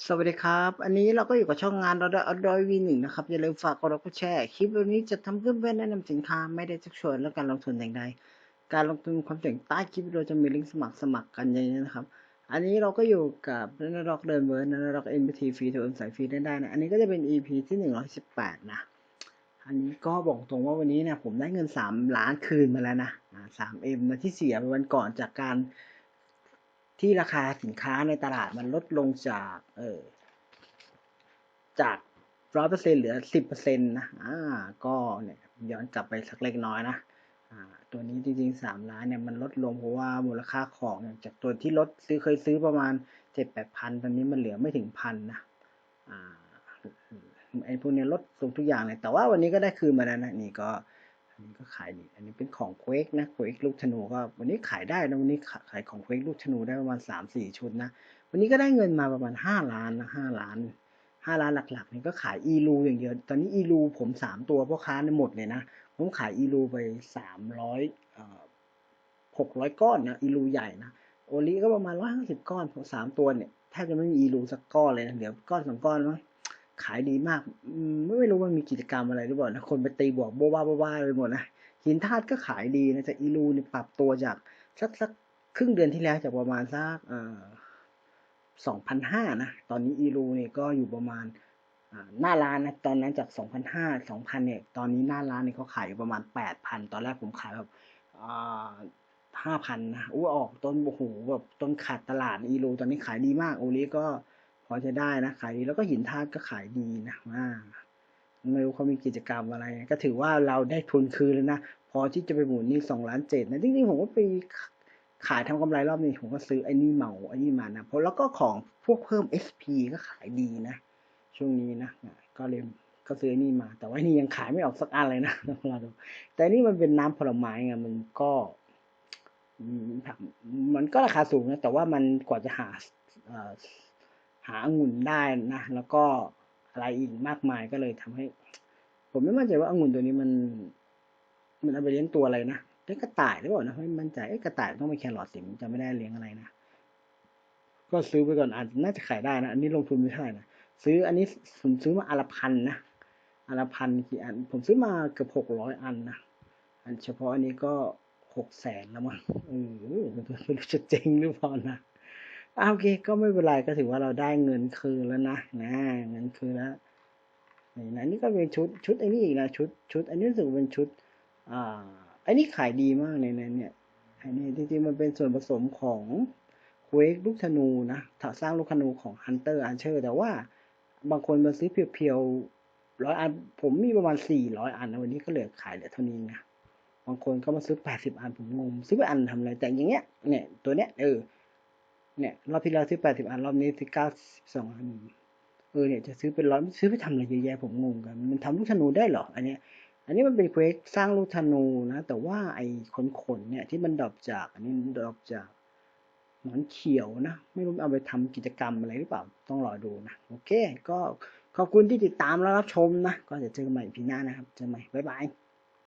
สวัสดีครับ อันนี้เราก็อยู่กับช่องงานเราได้อดอยวีหนึ่งนะครับ อย่าลืมฝากกดไลค์กดแชร์ คลิปแบบนี้จะทำขึ้นเพื่อแนะนำสินค้าไม่ได้ชักชวนและการลงทุนแต่างใด การลงทุนความเสี่ยงใต้คลิปวิดีโอจะมีลิงก์สมัครสมัครกันอย่างนี้นะครับ อันนี้เราก็อยู่กับนันร็อกเดินเวิร์ดนันร็อกเอ็นบีทีฟรีโทรสายฟรีได้ได้นะ อันนี้ก็จะเป็น EP ที่หนึ่งร้อยสิบแปดนะ อันนี้ก็บอกตรงว่าวันนี้เนี่ยผมได้เงินสามล้านคืนมาแล้วนะสามเอ็มนะที่เสียวันก่อนจากการ ที่ราคาสินค้าในตลาดมันลดลงจาก เออจากร้อยเปอร์เซ็นเหลือสิบเปอร์เซ็นต์นะอ่าก็เนี่ยย้อนกลับไปสักเล็กน้อยนะอ่าตัวนี้จริงๆสามล้านเนี่ยมันลดลงเพราะว่ามูลค่าของเนี่ยจากตัวที่ลดซื้อเคยซื้อประมาณเจ็ดแปดพันตอนนี้มันเหลือไม่ถึงพันนะอ่าไอ้พวกเนี้ยลดลงทุกอย่างเลยแต่ว่าวันนี้ก็ได้คืนมาแล้วนะนี่ก็ันนี้ก็ขายดีอันนี้เป็นของเควกนะเควกลูกธนูก็วันนี้ขายได้นะวันนี้ขายของเควกลูกธนูได้ประมาณสามสี่ชุดนะ วันนี้ก็ได้เงินมาประมาณห้าล้านนะห้าล้านห้าล้านหลักๆนี่ก็ขายอีลูอย่างเดียวตอนนี้อีลูผมสามตัวพ่อค้าในหมดเลยนะผมขายอีลูไปสามร้อยหกร้อยก้อนนะอีลูใหญ่นะโอลิก็ประมาณร้อยห้าสิบก้อนสามตัวเนี่ยแทบจะไม่มีอีลูสักก้อนเลยนะเดี๋ยวก้อนสองก้อนมั้ง ขายดีมากไม่รู้มันมีกิจกรรมอะไรหรือเปล่านะคนไปตีบวกบ้บ้าบ้าไปหมดนะหินธาตุก็ขายดีนะแต่อีลูเนี่ยปรับตัวจากสักสักครึ่งเดือนที่แล้วจากประมาณสักสองพันห้านะ ตอนนี้อีรูเนี่ยก็อยู่ประมาณหน้าร้านนะตอนนั้นจากสองพันห้าสองพันเนี่ยตอนนี้หน้าร้านเนี่ยเขาขายอยู่ประมาณแปดพันตอนแรกผมขายแบบห้าพันนะอู้ออกต้นโอ้โหแบบต้นขาดตลาดอีรูตอนนี้ขายดีมากโอลิก็ อจะได้นะขายดีแล้วก็หินธาตุก็ขายดีนะมาไม่รู้เขามีกิจกรรมอะไร ก็ถือว่าเราได้ทุนคืนแล้วนะพอที่จะไปหมุนนี่สองล้านเจ็ดนะจริงๆผมก็ไปขายทำกำไรรอบนี้ผมก็ซื้อไอ้นี่เหมาไอ้นี่มานะเพราะแล้วก็ของพวกเพิ่ม SP ก็ขายดีนะ ช่วงนี้นะก็เลยก็ซื้อนี่มา แต่ว่านี่ยังขายไม่ออกสักอันเลยนะเราดูแต่นี่มันเป็นน้ำผลไม้ไงมันก็มันก็ราคาสูงนะแต่ว่ามันกว่าจะหา หาองุ่นได้นะ แล้วก็อะไรอีกมากมายก็เลยทำให้ ผมไม่มั่นใจว่าองุ่นตัวนี้มัน มันเอาไปเลี้ยงตัวอะไรนะเลี้ยงกระต่ายหรือเปล่านะไม่มั่นใจเอ้กระต่ายต้องไปแครอทสิมจะไม่ได้เลี้ยงอะไรนะก็ซื้อไปก่อนอาจน่าจะขายได้นะอันนี้ลงทุนไม่เท่าไหร่นะซื้ออันนี้ผมซื้อมาอลพันนะอลพันกี่อัน ผมซื้อมาเกือบหกร้อยอันนะอันเฉพาะอันนี้ก็หกแสนแล้วมั้งเออไม่รู้จะเจ๊งหรือเปล่านะ โอเค ก็ไม่เป็นไรก็ถือว่าเราได้เงินคืนแล้วนะนะเงินคืนแล้วนี่นะนี่ก็เป็นชุดชุดไอ้นี่อีกนะชุดชุด อันนี้รู้สึกเป็นชุด อ่าอันนี้ขายดีมากเลยนเนี่ยอันนี้จริงๆมันเป็นส่วนผสมของเควกลูกธนูนะถ้าสร้างลูกธนูของฮันเตอร์อันเชอร์แต่ว่าบางคนมาซื้อเพียวๆร้อยอัน ผมมีประมาณสี่ร้อยอันนะวันนี้ก็เหลือขายเหลือเท่านี้นะบางคนก็มาซื้อแปดสิบอันผมงงซื้อไปอันทำอะไรแต่อย่างเงี้ยเนี่ยตัวเนี้ยเออ เนี่ยรอบที่แล้วซื้อแปดสิบอันรอบนี้ซื้อเก้าสิบสองอันเออเนี่ยจะซื้อเป็นร้อยซื้อไปทำอะไรเยอะแยะผมงงกันมันทำลูกธนูได้เหรออันเนี้ยอันนี้มันเป็นเควสสร้างลูกธนูนะ แต่ว่าไอ้ขนขนเนี่ยที่มันดรอปจาก อันนี้ดรอปจากหนอนเขียวนะ ไม่รู้เอาไปทำกิจกรรมอะไรหรือเปล่าต้องรอดูนะ โอเค ก็ขอบคุณที่ติดตามแล้วรับชมนะ ก็จะเจอกันใหม่พีหน้านะครับเจอกันใหม่บ๊ายบาย